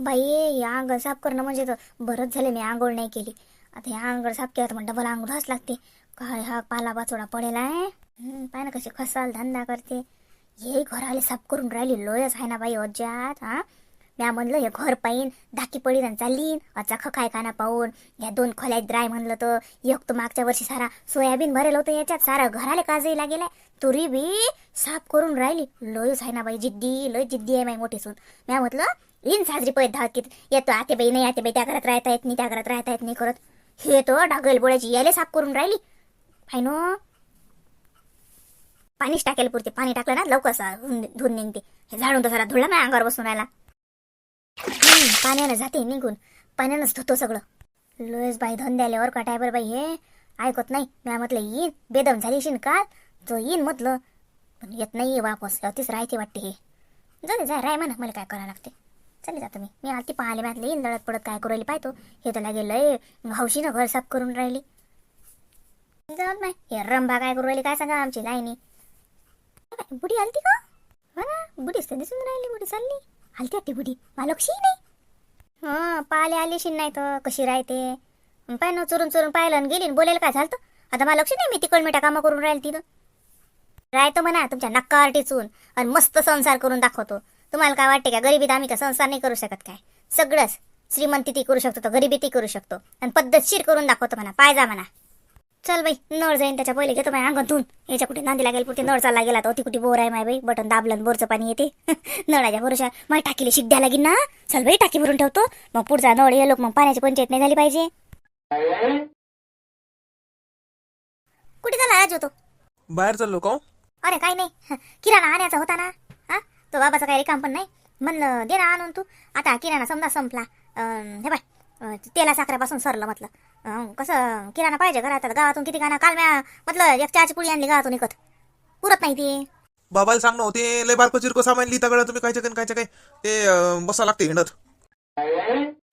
बाई हे अंगण साफ करणं म्हणजे तर बरंच झालं मी आंघोळ नाही केली. आता हे अंगण साफ केलं तर म्हणतं मला आंघोळ घास लागते. काय हा पाला पाचोडा पडेला आहे? पाय ना कशी खसाल धंदा करते. हे घर आले साफ करून राहिली लोयच आहे ना बाई अज्जात हा? म्या म्हणलं हे घर पाहीन धाकी पडीन आणि चाललीन. अचा खकाय काना पाहून या दोन खोल्यात ड्राय म्हणलं तर एक तर मागच्या वर्षी सारा सोयाबीन भरेल होतं याच्यात सारा घराला काजही लागेल तुरी बी साफ करून राहिली. लोयच आहे ना बाई जिद्दी लय जिद्दी आहे माई मोठी सून म्या म्हटलं इन साजरी पैद धावत की येतो आते बाई नाही आते बाई त्या घरात राहता येत नाही त्या घरात राहता येत नाही करत. हे तो ढागल बोळ्याची याले साफ करून राहिली. फायनो पाणीच टाकेल पुरते. पाणी टाकलं ना लवकर धुवून निघते. हे झाडून तर सारा धुळला ना अंगावर बसून राहिला. पाण्यानं जाते निघून. पाण्यानंच धुतो सगळं. लोयस बाई धंद्याल्यावर का बरं बाई हे? ऐकत नाही. मी म्हटलं येईन बेदम झाली शिन का? तो येईन म्हटलं पण येत नाही वापस. अतिच राहते वाटते हे. जाऊ दे जाय राय म्हणा मला काय करावं लागते. चले जातो मी मी आलती पाहिले मातले येईन लढत पडत काय करू राहिली पाहतो हे त्याला गेलंय. हौशी हौशीनं घर साफ करून राहिली. नाही हे रंभा काय करू राहिली? काय सांगा आमची लाईनी? बुडी आलती का? हा ना. बुडीच तर दिसून राहिली. बुडी चालली. आलती आती बुडी. मला नाही. हा पाले आलीशी नाही तर कशी राहते? पाय ना चोरून चोरून पाहिलं आणि गेली बोलायला काय झालं आता मला लक्ष नाही मी. तिकड मिठा कामं करून राहील तिथं. राहतो म्हणा तुमच्या नक्कार टिचून आणि मस्त संसार करून दाखवतो. तुम्हाला काय वाटते का? गरिबीत आम्ही का संसार नाही करू शकत काय? सगळंच श्रीमंती ती करू शकतो तर गरिबी ती करू शकतो. आणि पद्धतशीर करून दाखवतो म्हणा पायजा म्हणा. चल बाई नळ जाईन त्याच्या पहिले घेतो माझ्या अंगण धुवून याच्या कुठे नांदी लागेल कुठे नळ चालला गेला तर ती कुठे बोर आहे माय बाई. बटन दाबलं बोरचं पाणी येते. नळाच्या भरोशा माय टाकीला शिक द्या लागेल ना. चल बाई टाकी भरून ठेवतो. मग पुढचा नळ ये लोक मग पाण्याची पंचायत नाही झाली पाहिजे. कुठे झाला आज होतो बाहेर चाललो का हो? अरे काही नाही. किराणा आणायचा होता ना. हा तो बाबाचा काही काम पण नाही. म्हणलं दे ना आणून तू. आता किराणा समजा संपला. हे बाय तेला साखरेपासून सरलं म्हटलं. कसं किराणा पाहिजे घरात गावातून किती गाणं काल म्या म्हटलं एक चहाची पुडी आणली गावातून विकत पुरत नाही ती. बाबाला सांग ना ते लय बारको चिरको सामान लिहिता गळं तुम्ही कायच्या काय कायच्या काय ते बसा लागते हिंडत.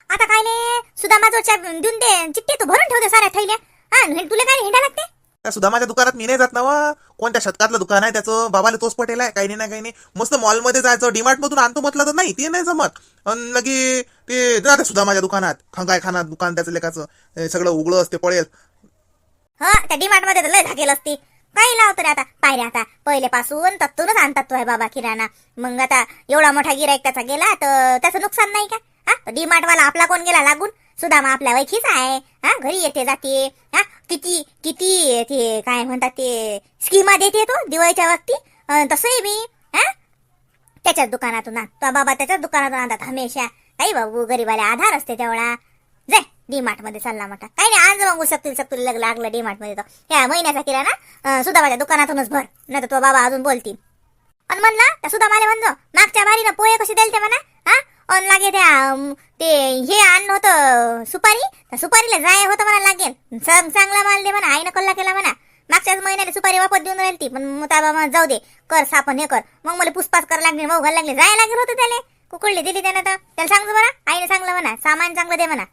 आता काय नाही सुदामाजोच्या देऊन दे चिठ्ठी तू भरून ठेवते साऱ्या ठेवल्या. हा तुला काय हिंडा लागते? त्या सुद्धा माझ्या दुकानात मी नाही जात ना वा. कोणत्या शतकातलं दुकान आहे त्याचं? बाबाला तोच पटेल आहे. काही नाही काही नाही. मस्त मॉलमध्ये जायचं. डीमार्ट मधून आणतो म्हटलं तर नाही. ते नाही जमत. आणि लगे ते जाते सुद्धा माझ्या दुकानात. खंगाय खाना दुकान त्याचं लेखाचं. सगळं उघडं असते पडेल हा त्या डीमार्टमध्ये तर लय झाकेल असती. काही लावतो रे आता. पायऱ्या आता. पहिले पासून तत्तूनच आणतात तो आहे बाबा किराणा. मग आता एवढा मोठा गिरायक त्याचा गेला तर त्याचं नुकसान नाही का? हा? डिमार्ट वाला आपला कोण गेला लागून? सुदामा आपल्या वैखीच आहे. हा घरी येते जाते. हा किती किती ते काय म्हणतात ते स्कीमा देते तो दिवाळीच्या वक्ती तसंही मी हा? त्याच्याच दुकानातून आण बाबा त्याच्याच दुकानातून आणतात हमेशा. काही बाबू गरीबाला आधार असते तेवढा. जाय डीमार्टमध्ये चालला मोठा. काही नाही आज मग सकतील सकतील लग लागलं डीमार्टमध्ये तर ह्या महिन्याचा किराणा अं, सुदामाच्या दुकानातूनच भर. नाही तर तो बाबा अजून बोलतील. पण म्हणला त्या सुदामाले म्हणतो मागच्या बारीनं पोहे कसे दिले ते म्हणा? हा? अन लागे त्या ते हे आणलं होतं सुपारी? त्या सुपारीला जाय होतं म्हणा लागेल. चांग- चांगला माल दे म्हणा आईनं कल्ला केला म्हणा. मागच्याच महिन्याला सुपारी वापस देऊन राहिली ती. पण मुताबा मग जाऊ दे. कर सापन हे कर. मग मला पुसपास करायला लागले मग घालायला लागले. जायला लागेल होतं त्याला. कुकडली दिली त्यानं तर. त्याला सांगतो बरं आईने सांगलं म्हणा. सामान चांगलं दे म्हणा.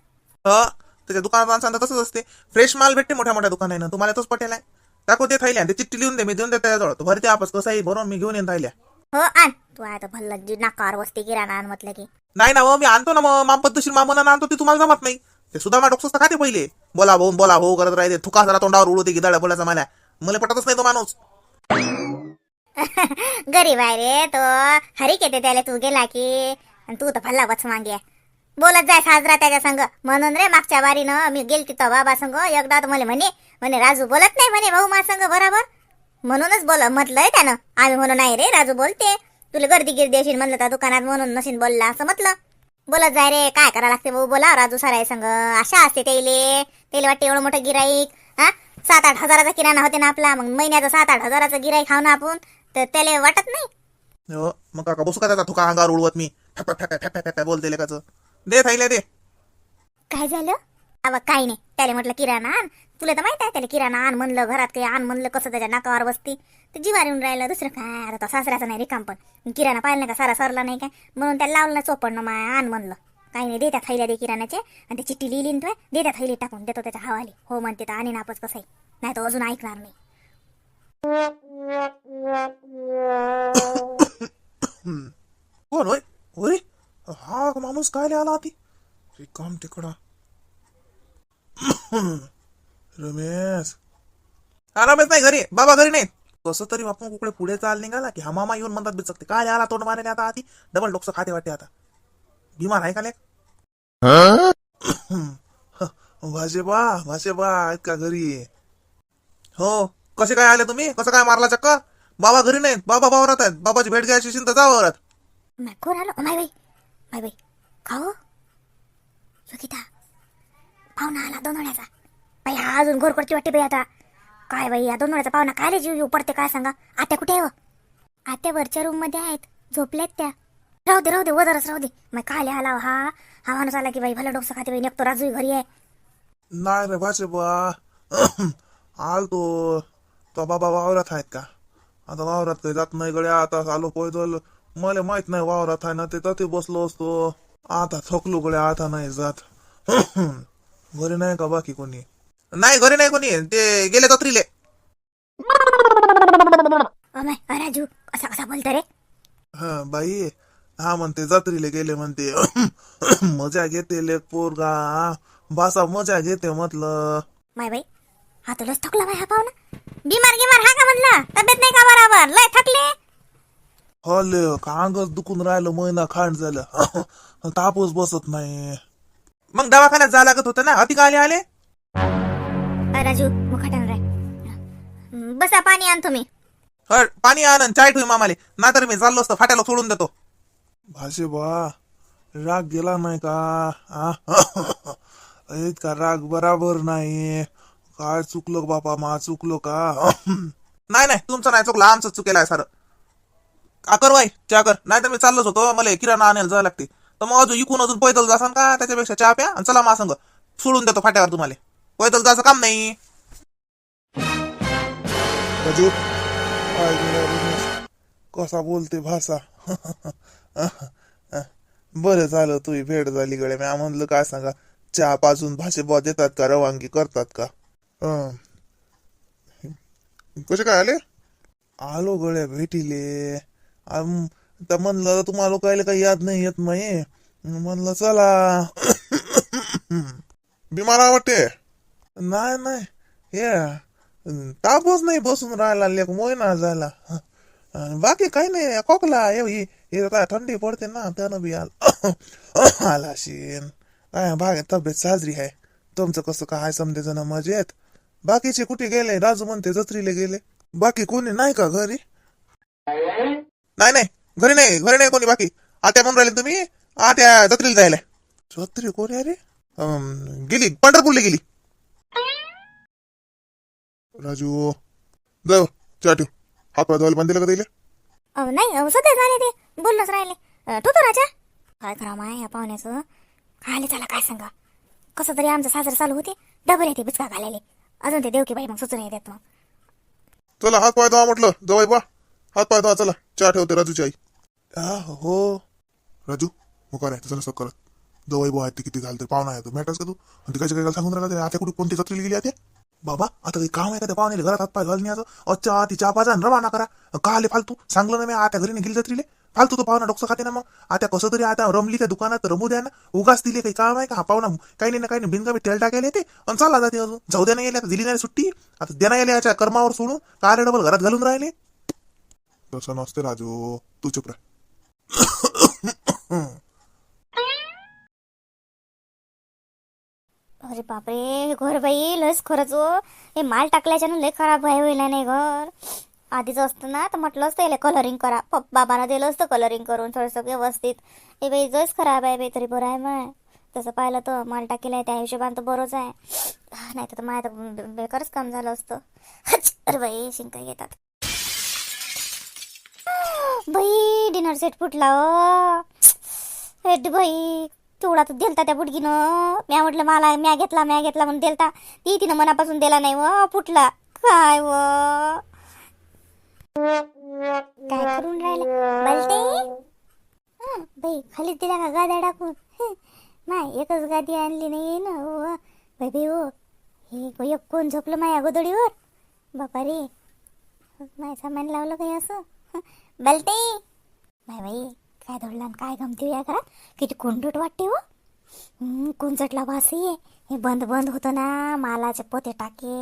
त्याच्या दुकानात माणसांना तसंच असते. फ्रेश माल भेटते मोठ्या मोठ्या दुकानानं. तुम्हाला तोच पटेल आहे टाकू ते थैल्या ते चिठ्ठी लिहून दे. मी देऊन दे त्याजवळ. तो भरते आपस कसाही भरून मी घेऊन येईन राहिल्या हो आण. तू आता भल्ला नाकार वस्ती किराणा आण म्हटलं की. नाही ना मी आणतो ना मग माम पद्धतशीर मामून आणतो ते तुम्हाला जमत नाही. ते सुद्धा डोकसं तर खाते पहिले. बोला भाऊ बोला हो करत राहते थुका जरा तोंडावर उडवते गिदाळ बोलायचा मला. मला पटतच नाही तो माणूस. गरीब आहे रे तो. हरी येते त्याला तू गेला की. आणि तू तर भल्ला वच मागे. बोलत जाय साजरा त्याच्या संग. म्हणून रे मागच्या बारीनं मी गेलती तो बाबा संग. एकदा तर मला म्हणे म्हणे राजू बोलत नाही म्हणे भाऊ मा संग बरोबर. म्हणूनच बोल म्हटलंय त्यानं. आम्ही म्हणून नाही रे राजू बोलते. तुला गर्दी गिर्दी असेल म्हणलं त्या दुकानात म्हणून नशीन बोलला असं म्हटलं. बोलत जाय रे काय करा लागते भाऊ? बोला राजू सराय संग. आशा असते त्याले त्याला वाटते एवढं मोठं गिराईक हा? सात आठ हजाराचा किराणा होते ना आपला. मग महिन्याचा सात आठ हजाराचा गिराईक खाऊ ना आपण? तर त्याला वाटत नाही. हो मग काका बसू का त्याचा थुका अंगावर उडवत मी? फॅ फॅ फॅ फॅ बोलते दे दे. काय झालं? अव काही नाही. त्याला म्हटलं किराणा आण. तुला तर माहीत आहे त्याला किराणा आण म्हणलं घरात काही आण म्हणलं कसं त्याच्या नाकावर बसती. तर जीवार येऊन राहिलं दुसरं काय आता तो सासऱ्याचा नाही रिकाम पण. किराणा पाहिलं नाही का सारा सरला नाही काय? म्हणून त्याला लावलं ना चोपडणं माय आण म्हणलं. काही नाही दे त्या थैल्या दे किराणाचे आणि ते चिठ्ठी लिहिली ना तू दे त्या थैली टाकून देतो त्याच्या हवाली. हो म्हणते तर आणि नापच कसं आहे नाही तो अजून ऐकणार नाही. कोण होय? होय? हा माणूस काय आला ती रिकाम तिकडा. रमेश. हा रमेश नाही घरी बाबा घरी नाही कसं तरी बापा कुकडे पुढे चाल निघाला की हा मामा येऊन म्हणतात बिचकते. काय आला तोंड मारायला आता आधी? डबल डोकसं खाते वाटते आता. बिमार आहे का लेक? भाजेबा भाजेबा आहेत का घरी हो. कसे काय आले तुम्ही? कसं काय मारला चक्कर बाबा घरी नाहीत. बाबा वावरात आहेत. बाबाची भेट घ्यायची असेल तर जा वावरात कोण आलो माय बाई. माय बाई. खाओ. सुखिता पाहुणा आला दोनवण्याचा बाई हा अजून घोरकडची वाटते बाई आता. काय बाई या दोनवण्याचा पाहुणा काय जीव येऊ पडते काय सांगा? आत्या कुठे आहे व? आत्या वरच्या रूममध्ये आहेत. झोपल्यात त्या. राहू दे राहू दे वदरच राहू दे. मग काय आला हो हा? हा माणूस आला की बाई भला डोसा खाते बाई निघतो राजू घरी आहे. नाही रे वाचे बा आल तो बाबा वावरात आहेत का? आता वावरात काही जात नाही गड्या. आता आलो पैदल. मला माहीत नाही वावरात आहे ना ते तिथे बसलो असतो. आता थकलो गड्या आता नाही जात. घरी नाही का बाकी कोणी? नाही घरी नाही कोणी. ते गेले तत्रीले. अमाय अ, राजू असा कसा बोलतो रे. हा बाई. हा म्हणते जत्रीले गेले म्हणते. मजा घेते लेक पोरगा. बासा मजा घेते म्हटलं. माय बाई हा तुलाच थकला बाई हा पाहुणा. बिमार गिमार हा का म्हणलं? तब्येत नाही का बरोबर? लय थकले. हले अंगच दुखून राहिलं महिना खांड झालं. तापच बसत नाही. मग दवाखान्यात जा लागत होतं ना? अति आले आले? अ, राजू मुखाटन राय बसा पाणी आणतो मी पाणी आण चाय ठेवी मामाले. नाहीतर मी चाललो असतो फाट्याला सोडून देतो. भाषे बा राग गेला नाही का? आ? इतका राग बराबर नाही. काय चुकलो बापा? मा चुकलो का? नाही नाही तुमचं नाही चुकलं आमचं चुकेलं आहे सारं. का कर वाय चहा कर. नाही तर मी चाललोच होतो मला किराणा आणायला जावं लागते. तर मग अजून इकून अजून पैदल जासान का? त्याच्यापेक्षा चहा प्या आणि चला मा सांग. सोडून देतो फाट्यावर तुम्हाला. पैदल जायचं काम नाही. राजू कसा बोलते भाषा. बरं झालं तुझी भेट झाली गड्या. मी म्हणलं काय सांगा? चहा पाजून भाषे बॉ देतात का? रवानगी करतात का? कसे काय आले? आलो गड्या भेटीले. तर म्हणलं तुम्हाला काय काही याद नाही येत नाही म्हणलं चला. बिमार वाटते? नाही नाही. हे तापच नाही बसून राहिला लेख मोयना झाला अन बाकी काही नाही खोकला हे हे- हे थंडी पडते ना त्यानं बी आला. आला शेन. काय भाग तब्येत साजरी आहे. तुमचं कसं काय समजे जण मजेत. बाकीचे कुठे गेले? राजू म्हणते जत्रीले गेले. बाकी कोणी नाही का घरी? नाही नाही. घरी नाही घरी नाही कोणी बाकी. आत्या म्हणून राहिले तुम्ही? आत्या जत्रीला जायला. जत्री कोणी अरे गेली पंढरपूरला गेली. राजू जाऊ चहा ठेव. हात पाय धुवायला बंद दिलं का दिले अहो नाही अहो सध्या झाले ते. बोलणंच राहिले. अ, ठेवतो राजा. काय करा माय या पाहुण्याचं? खायला चला काय सांगा? कसं तरी आमचं साजरं चालू होते. डबल येते बिचका घालायले. अजून ते देवकी बाई मग सुचून येतात मग. चला हात पाय धुवा म्हटलं. जवळ बा. हात पाय धुवा चला. चहा ठेवते राजूची आई. आ, हो. राजू मग काय तसं नसतं करत. जवळ बुवा आहेत ते किती घालते पाहुणा आहे तो. मॅटर्स का तू? आणि काय काय सांगून राहिला ते? आता कुठे कोणती जत्रेला गेली आता बाबा आता काही काम आहे का त्या पाहुणे घरात हात पाय असं. अच्छा ती चहा रवाना करा. का आले फालतू? सांगलं ना मी आता घरी गेली जत्रीले. फालतू तो पाहुणा डोकं खाते ना मग. आता कसं तरी आता रमली त्या दुकानात रमू द्या ना. उगाच दिले काही काम आहे का? हा पाहुणा काही नाही ना काही नाही. बिनकामी तेल टाकायला येते आणि चालला जाते अजून. जाऊ द्या नाही गेले आता दिली नाही सुट्टी. आता देणं गेले याच्या कर्मावर सोडून. काय डबल घरात घालून राहिले. तसं नसते राजू. तू चुप राह. अरे बापरे घर बाई लयच खरंच हो. हे माल टाकल्याच्यानं लय खराब आहे होईल नाही घर. आधीच असतं ना तर म्हटलं असतं याला कलरिंग करा. बाबांना बाबानं दिलं असतं कलरिंग करून थोडंसं व्यवस्थित. हे बाई जस खराब आहे बाई तरी बरं आहे माय तसं पाहिलं तर माल टाकेला आहे त्या हिशोबानं तर बरंच आहे. नाही तर माय तर बेकारच काम झालं असतं. अरे बाई शिंका येतात बाई डिनर सेट फुटला ओ. भाई बाई तेवढा तर दिलता त्या बुडगीनं. म्या म्हटलं मला म्या घेतला म्या घेतला म्हणून दिलता. ती तिनं मनापासून दिला नाही व फुटला. काय व काय करून राहिले? बलते? बाई खाली दिला का गाद्या टाकून? माय एकच गादी आणली नाही ना हो बाई बाई हो हे एक कोण झोपलं माया गोदडीवर? बापा रे. माय सामान लावलं काही असं? बलते? नाही बाई काय धडला आणि काय गमती या घरात? किती कोंडूट वाटते हो. कुंजटला वास ये. हे बंद बंद होतं ना मालाचे पोते टाके.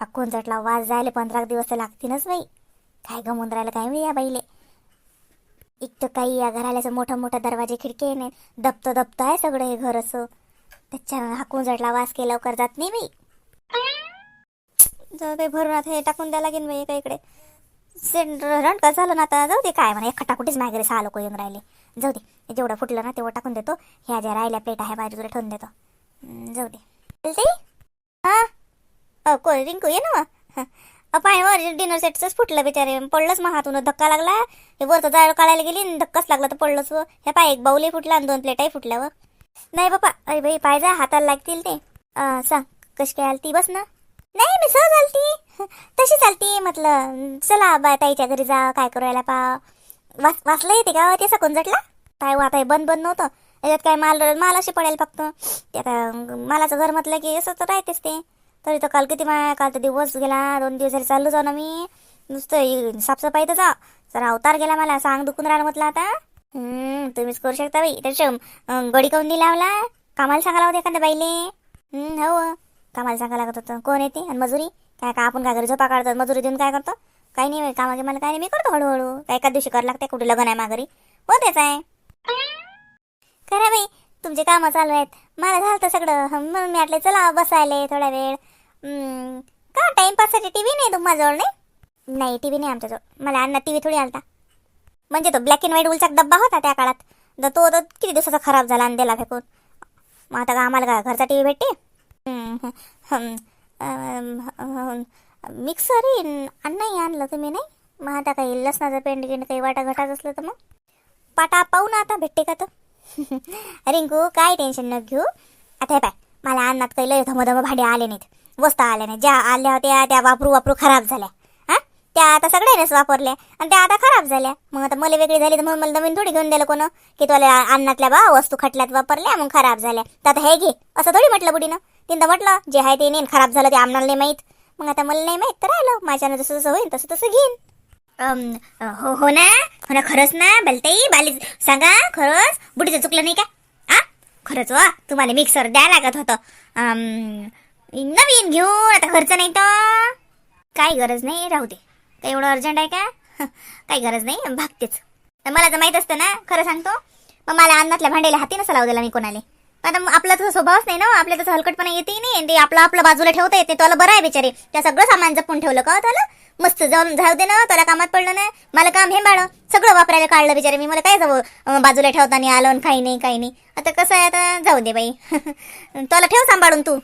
हा कुंजटला वास जायला पंधरा दिवस लागतीलच बाई. काय गमून राहिलं काय मी या बाईले? एक तर काही या घराल्याचं मोठा मोठा दरवाजे खिडके नाही दबतं दबतं आहे सगळं हे घर असं. त्याच्या हा कुंजटला वास केला लवकर जात नाही बाई. जाऊ दे भरून आता हे टाकून द्या लागेल बाई एका इकडे. सेंट रंटका झालं ना आता. जाऊ दे काय म्हणा एक कुठेच मागेरे सहा लोक येऊन राहिले. जाऊ दे जेवढं फुटलं ना तेवढं टाकून देतो. ह्या ज्या राहिल्या प्लेट आहे बाजूला ठेवून देतो. जाऊ दे. चालते हा? को रिंकू ये ना मग. अ पाय वर डिनर सेटच फुटलं बिचारे. पडलंच मग हातून धक्का लागला. हे वरचं जाळ काढायला गेली आणि धक्काच लागला तर पडलंच हे पाय एक बाऊलही फुटला आणि दोन प्लेटही फुटल्यावर नाही बापा अरे बाई पाय जा हाताला लागतील ते. सांग कशी काय आलती? बस ना. नाही मी सहज आलती. तशी चालते म्हटलं चला बा ताईच्या घरी जा काय करायला पा वाच वाचलं येते का ते सकून जटला? काय वाटाय बंद बंद नव्हतं. याच्यात काय माल माल असे पडेल फक्त. ते आता मालाचं घर म्हटलं की असं तर राहतेच ते. तरी तर काल किती मा काल तर दिवस गेला दोन दिवस झाले चाललो जाऊ ना मी. नुसतं साफसफाई तर जा. जरा अवतार गेला मला सांग दुखून राहिलं म्हटलं आता. तुम्हीच करू शकता बाई. त्याच्या गडी काऊन दिला मला कामाला सांगायला होते एखाद्या बाईले. हो. कामाला सांगायला लागत होतं. कोण येते आणि मजुरी? काय का आपण काय घरी झोपा काढतो मजुरी देऊन काय करतो? काही नाही बाई, कामागे मला काय नाही मी करतो हळूहळू. काय एका दिवशी करावं लागते कुठे लग्न आहे माघारी? होतेच आहे. खरं बाई तुमचे कामं चालू आहेत. मला झालं तर सगळं. मग म्हणून मी म्हटलं चला बसायले थोडा वेळ. का टाइमपाससाठी टी व्ही नाही तुम्हाजवळ नाही? नाही टी व्ही नाही आमच्याजवळ. मला अण्णा टी व्ही थोडी आलता. म्हणजे तो ब्लॅक अँड व्हाईट उलचा डब्बा होता त्या काळात. तर तो तर किती दिवसाचा खराब झाला आणि दिला फेकून. मग आता का आम्हाला का घरचा टी व्ही भेटते मिक्सर येईन नाही आणलं तुम्ही नाही? मग आता काही लसणाचं पेंड गिंड काही वाटा घटाच असलं तर मग? पाटा पाहू ना आता भेटते का तर? रिंकू काय टेन्शन न घेऊ. आता हे पाय मला अन्नात काही लय धमधम भांडे आले नाहीत. वस्ता आल्या नाहीत. ज्या आल्या होत्या त्या वापरू वापरू खराब झाल्या. हा? त्या आता सगळ्यानेच वापरल्या आणि त्या आता खराब झाल्या. मग आता मला वेगळी झाली तर मग मला नवीन थोडी घेऊन दिलं कोण? की तुला अन्नातल्या बा वस्तू खटल्यात वापरल्या मग खराब झाल्या. तर आता हे घे असं थोडी म्हटलं बुडीनं. तिनं तर म्हटलं जे आहे ते नेन खराब झालं ते आम्हाला नाही माहीत. मग आता मला नाही माहीत तर राहिलं. माझ्यानं जसं जसं होईल तसं तसं घेईन. हो हो ना? हो ना खरंच ना बलताई? बाली सांगा खरंच? बुडीचं चुकलं नाही का? आ? खरंच वा तुम्हाला मिक्सर द्या लागत होतं. नवीन घेऊ आता खर्च नाही तर? काही गरज नाही राहू दे. काही एवढं अर्जंट आहे का? काही गरज नाही भागतेच. तर मला तर माहीत असतं ना खरं सांगतो. मग मला अन्नातल्या भांड्याला हाती नसा लावू दिला मी कोणाला. आता आपला तसा स्वभावच नाही ना आपल्या तसं हलकटपणा येते नाही आणि ते आपलं आपलं बाजूला ठेवता येते त्याला बरं आहे बिचारे. त्या सगळं सामान जपून ठेवलं का हो त्याला? मस्त जाऊन जाऊ दे ना त्याला कामात पडलं ना मला काम हे बाळ सगळं वापरायला काढलं बिचारे मी. मला काय जाऊ बाजूला ठेवताना आलं काही नाही काही नाही. आता कसं आहे आता जाऊ दे बाई. त्याला ठेव सांभाळून तू.